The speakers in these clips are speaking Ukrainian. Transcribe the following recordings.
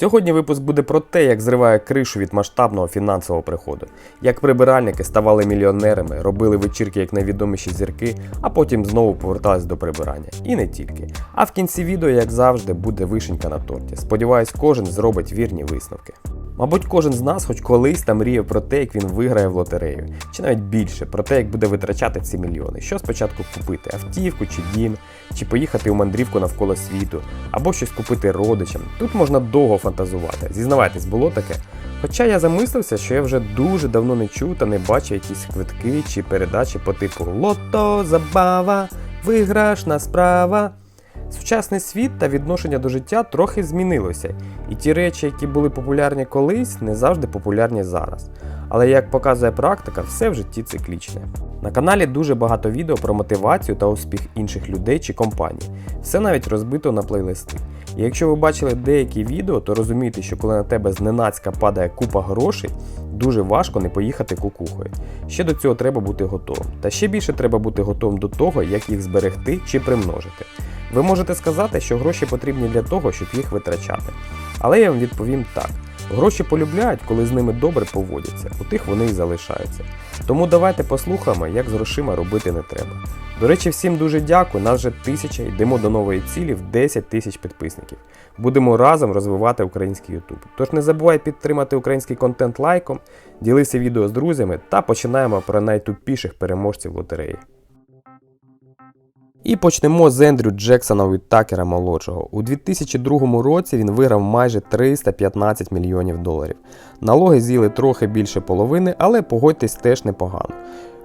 Сьогодні випуск буде про те, як зриває кришу від масштабного фінансового приходу, як прибиральники ставали мільйонерами, робили вечірки як найвідоміші зірки, а потім знову повертались до прибирання. І не тільки. А в кінці відео, як завжди, буде вишенька на торті. Сподіваюсь, кожен зробить вірні висновки. Мабуть, кожен з нас хоч колись там мріяв про те, як він виграє в лотерею, чи навіть більше про те, як буде витрачати ці мільйони. Що спочатку купити автівку чи дім, чи поїхати у мандрівку навколо світу, або щось купити родичам. Тут можна довго фантазувати. Зізнавайтесь, було таке. Хоча я замислився, що я вже дуже давно не чув та не бачив якісь квитки чи передачі по типу Лото, забава, виграшна справа. Сучасний світ та відношення до життя трохи змінилося, і ті речі, які були популярні колись, не завжди популярні зараз. Але як показує практика, все в житті циклічне. На каналі дуже багато відео про мотивацію та успіх інших людей чи компаній. Все навіть розбито на плейлисти. І якщо ви бачили деякі відео, то розумієте, що коли на тебе зненацька падає купа грошей, дуже важко не поїхати кукухою. Ще до цього треба бути готовим. Та ще більше треба бути готовим до того, як їх зберегти чи примножити. Ви можете сказати, що гроші потрібні для того, щоб їх витрачати. Але я вам відповім так: гроші полюбляють, коли з ними добре поводяться, у тих вони і залишаються. Тому давайте послухаємо, як з грошима робити не треба. До речі, всім дуже дякую. Нас вже тисяча, йдемо до нової цілі в 10 тисяч підписників. Будемо разом розвивати український YouTube. Тож не забувай підтримати український контент лайком, ділися відео з друзями та починаємо про найтупіших переможців лотереї. І почнемо з Ендрю Джексона від Такера молодшого. У 2002 році він виграв майже 315 мільйонів доларів. Налоги з'їли трохи більше половини, але погодьтесь теж непогано.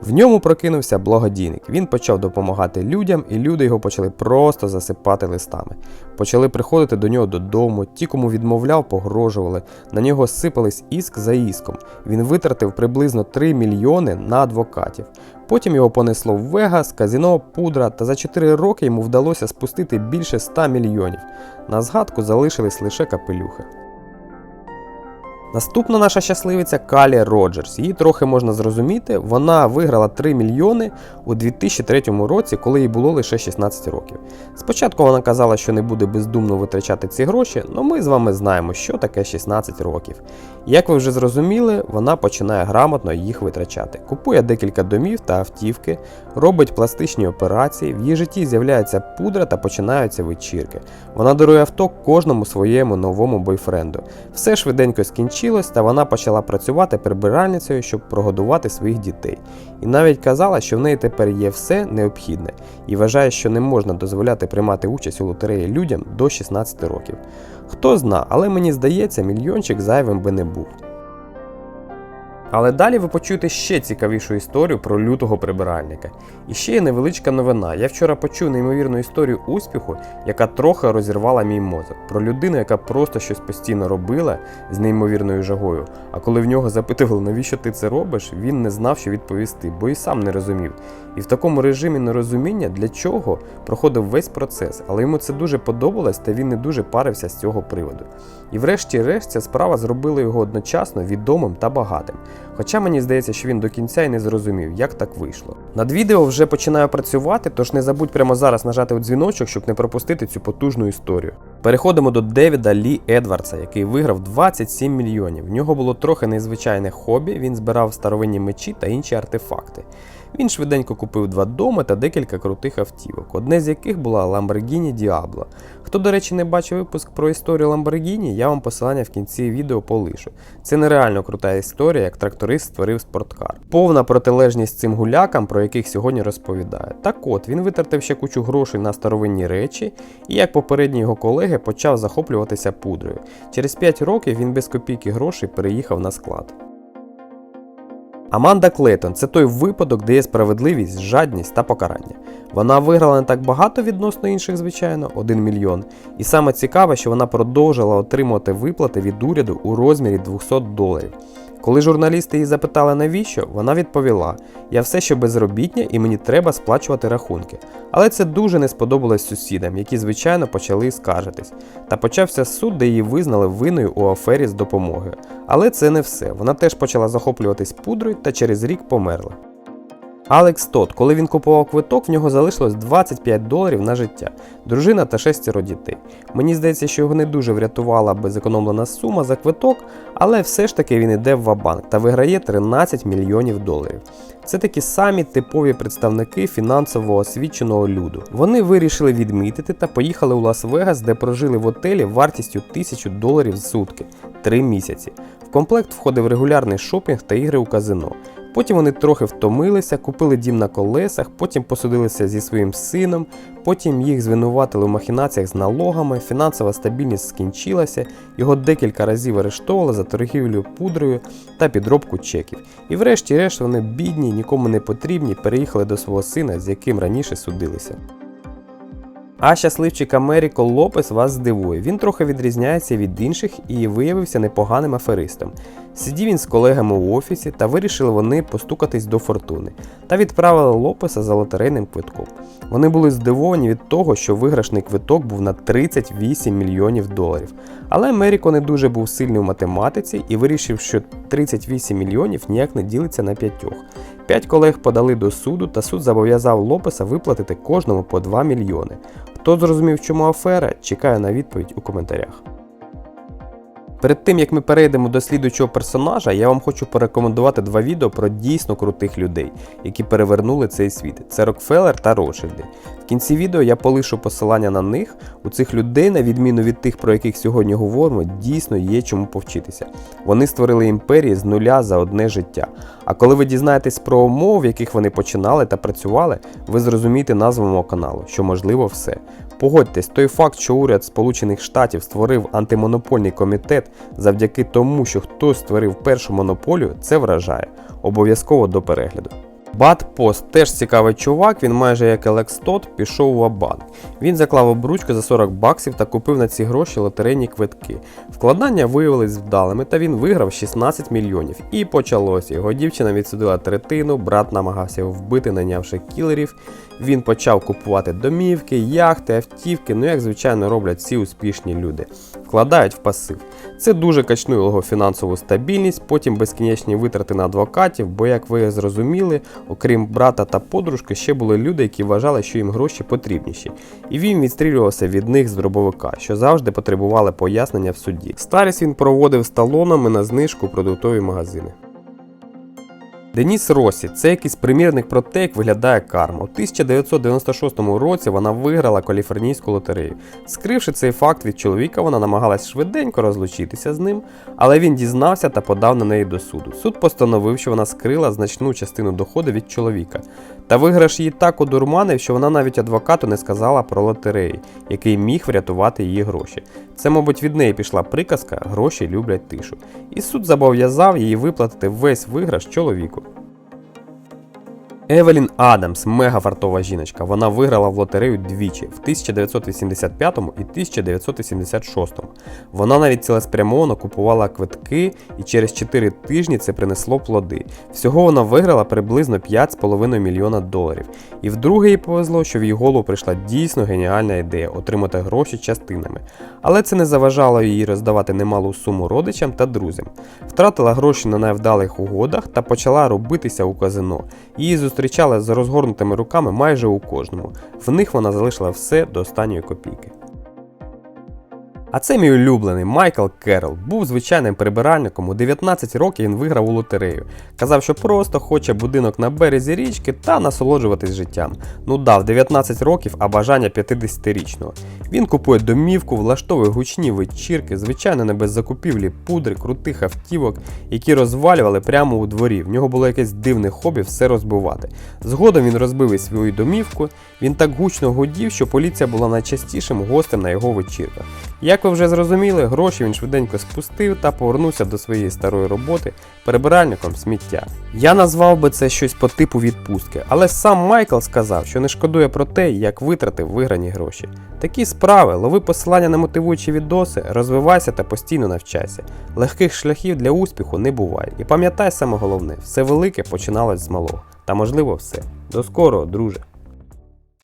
В ньому прокинувся благодійник. Він почав допомагати людям, і люди його почали просто засипати листами. Почали приходити до нього додому, ті, кому відмовляв, погрожували. На нього сипались іск за іском. Він витратив приблизно 3 мільйони на адвокатів. Потім його понесло в Вегас, казіно, пудра, та за 4 роки йому вдалося спустити більше 100 мільйонів. На згадку залишились лише капелюхи. Наступна наша щасливиця Калі Роджерс. Її трохи можна зрозуміти. Вона виграла 3 мільйони у 2003 році, коли їй було лише 16 років. Спочатку вона казала, що не буде бездумно витрачати ці гроші, але ми з вами знаємо, що таке 16 років. Як ви вже зрозуміли, вона починає грамотно їх витрачати. Купує декілька домів та автівки, робить пластичні операції, в її житті з'являється пудра та починаються вечірки. Вона дарує авто кожному своєму новому бойфренду. Все швиденько скінчилось, та вона почала працювати прибиральницею, щоб прогодувати своїх дітей. І навіть казала, що в неї тепер є все необхідне, і вважає, що не можна дозволяти приймати участь у лотереї людям до 16 років. Хто зна, але мені здається, мільйончик зайвим би не був. Але далі ви почуєте ще цікавішу історію про лютого прибиральника. І ще є невеличка новина. Я вчора почув неймовірну історію успіху, яка трохи розірвала мій мозок. Про людину, яка просто щось постійно робила з неймовірною жагою. А коли в нього запитували, навіщо ти це робиш, він не знав, що відповісти, бо і сам не розумів. І в такому режимі нерозуміння для чого проходив весь процес, але йому це дуже подобалось, та він не дуже парився з цього приводу. І врешті-решт ця справа зробила його одночасно відомим та багатим. Хоча мені здається, що він до кінця і не зрозумів, як так вийшло. Над відео вже починаю працювати, тож не забудь прямо зараз нажати у дзвіночок, щоб не пропустити цю потужну історію. Переходимо до Девіда Лі Едвардса, який виграв 27 мільйонів. В нього було трохи незвичайне хобі, він збирав старовинні мечі та інші артефакти. Він швиденько купив два доми та декілька крутих автівок, одне з яких була Lamborghini Diablo. Хто, до речі, не бачив випуск про історію Lamborghini, я вам посилання в кінці відео полишу. Це нереально крута історія, як тракторист створив спорткар. Повна протилежність цим гулякам, про яких сьогодні розповідаю. Так от, він витратив ще кучу грошей на старовинні речі, і як попередні його колеги почав захоплюватися пудрою. Через 5 років він без копійки грошей переїхав на склад. Аманда Клейтон це той випадок, де є справедливість, жадність та покарання. Вона виграла не так багато відносно інших, звичайно, 1 мільйон. І саме цікаве, що вона продовжила отримувати виплати від уряду у розмірі 200 доларів. Коли журналісти її запитали навіщо, вона відповіла: Я все ще безробітня і мені треба сплачувати рахунки. Але це дуже не сподобалось сусідам, які звичайно почали скаржитись. Та почався суд, де її визнали винною у афері з допомогою. Але це не все. Вона теж почала захоплюватись пудрою та через рік померла. Алекс Тот, коли він купував квиток, в нього залишилось 25 доларів на життя, дружина та шестеро дітей. Мені здається, що його не дуже врятувала би зекономлена сума за квиток, але все ж таки він іде в вабанк та виграє 13 мільйонів доларів. Це такі самі типові представники фінансово освіченого люду. Вони вирішили відмітити та поїхали у Лас-Вегас, де прожили в готелі вартістю 1000 доларів з сутки 3 місяці. В комплект входив регулярний шопінг та ігри у казино. Потім вони трохи втомилися, купили дім на колесах, потім посудилися зі своїм сином, потім їх звинуватили в махінаціях з налогами, фінансова стабільність скінчилася, його декілька разів арештовували за торгівлю пудрою та підробку чеків. І врешті-решт вони бідні, нікому не потрібні, переїхали до свого сина, з яким раніше судилися. А щасливчик Америко Лопес вас здивує. Він трохи відрізняється від інших і виявився непоганим аферистом. Сидів він з колегами у офісі та вирішили вони постукатись до фортуни та відправили Лопеса за лотерейним квитком. Вони були здивовані від того, що виграшний квиток був на 38 мільйонів доларів. Але Меріко не дуже був сильний у математиці і вирішив, що 38 мільйонів ніяк не ділиться на п'ятьох. П'ять колег подали до суду, та суд зобов'язав Лопеса виплатити кожному по 2 мільйони. Хто зрозумів, чому афера, чекаю на відповідь у коментарях. Перед тим як ми перейдемо до слідуючого персонажа, я вам хочу порекомендувати два відео про дійсно крутих людей, які перевернули цей світ. Це Рокфеллер та Ротшильди. В кінці відео я полишу посилання на них. У цих людей, на відміну від тих, про яких сьогодні говоримо, дійсно є чому повчитися. Вони створили імперії з нуля за одне життя. А коли ви дізнаєтесь про умови, в яких вони починали та працювали, ви зрозумієте назву мого каналу, що можливо все. Погодьтесь, той факт, що уряд Сполучених Штатів створив антимонопольний комітет завдяки тому, що хтось створив першу монополію, це вражає. Обов'язково до перегляду. Бат Пост теж цікавий чувак, він майже як Елекс Тот пішов в абанк. Він заклав обручку за 40 баксів та купив на ці гроші лотерейні квитки. Вкладання виявились вдалими, та він виграв 16 мільйонів. І почалося. Його дівчина відсудила третину, брат намагався вбити, найнявши кілерів. Він почав купувати домівки, яхти, автівки, ну як звичайно роблять всі успішні люди. Вкладають в пасив. Це дуже качнуло його фінансову стабільність, потім безкінечні витрати на адвокатів, бо, як ви зрозуміли, окрім брата та подружки, ще були люди, які вважали, що їм гроші потрібніші. І він відстрілювався від них з дробовика, що завжди потребували пояснення в суді. Старість він проводив з талонами на знижку продуктові магазини. Деніс Росі це якийсь примірник про те, як виглядає карма. У 1996 році вона виграла каліфорнійську лотерею. Скривши цей факт від чоловіка, вона намагалась швиденько розлучитися з ним, але він дізнався та подав на неї до суду. Суд постановив, що вона скрила значну частину доходу від чоловіка. Та виграш її так одурманив, що вона навіть адвокату не сказала про лотереї, який міг врятувати її гроші. Це, мабуть, від неї пішла приказка гроші люблять тишу. І суд зобов'язав її виплатити весь виграш чоловіку. Евелін Адамс, мега фартова жіночка. Вона виграла в лотерею двічі в 1985 і 1976. Вона навіть цілеспрямовано купувала квитки, і через 4 тижні це принесло плоди. Всього вона виграла приблизно 5,5 мільйона доларів. І вдруге їй повезло, що в її голову прийшла дійсно геніальна ідея отримати гроші частинами. Але це не заважало їй роздавати немалу суму родичам та друзям. Втратила гроші на невдалих угодах та почала робитися у казино. Її зустрічали з розгорнутими руками майже у кожному. В них вона залишила все до останньої копійки. А це мій улюблений Майкл Керрол. Був звичайним прибиральником. У 19 років він виграв у лотерею. Казав, що просто хоче будинок на березі річки та насолоджуватись життям. Ну дав 19 років, а бажання 50-річного. Він купує домівку, влаштовує гучні вечірки, звичайно, не без закупівлі пудри, крутих автівок, які розвалювали прямо у дворі. В нього було якесь дивне хобі все розбивати. Згодом він розбив і свою домівку. Він так гучно гудів, що поліція була найчастішим гостем на його вечірках. Ви вже зрозуміли, гроші він швиденько спустив та повернувся до своєї старої роботи перебиральником сміття. Я назвав би це щось по типу відпустки, але сам Майкл сказав, що не шкодує про те, як витратив виграні гроші. Такі справи, лови посилання на мотивуючі відоси, розвивайся та постійно навчайся. Легких шляхів для успіху не буває. І пам'ятай саме головне, все велике починалось з малого. Та можливо все. До скорого, друже!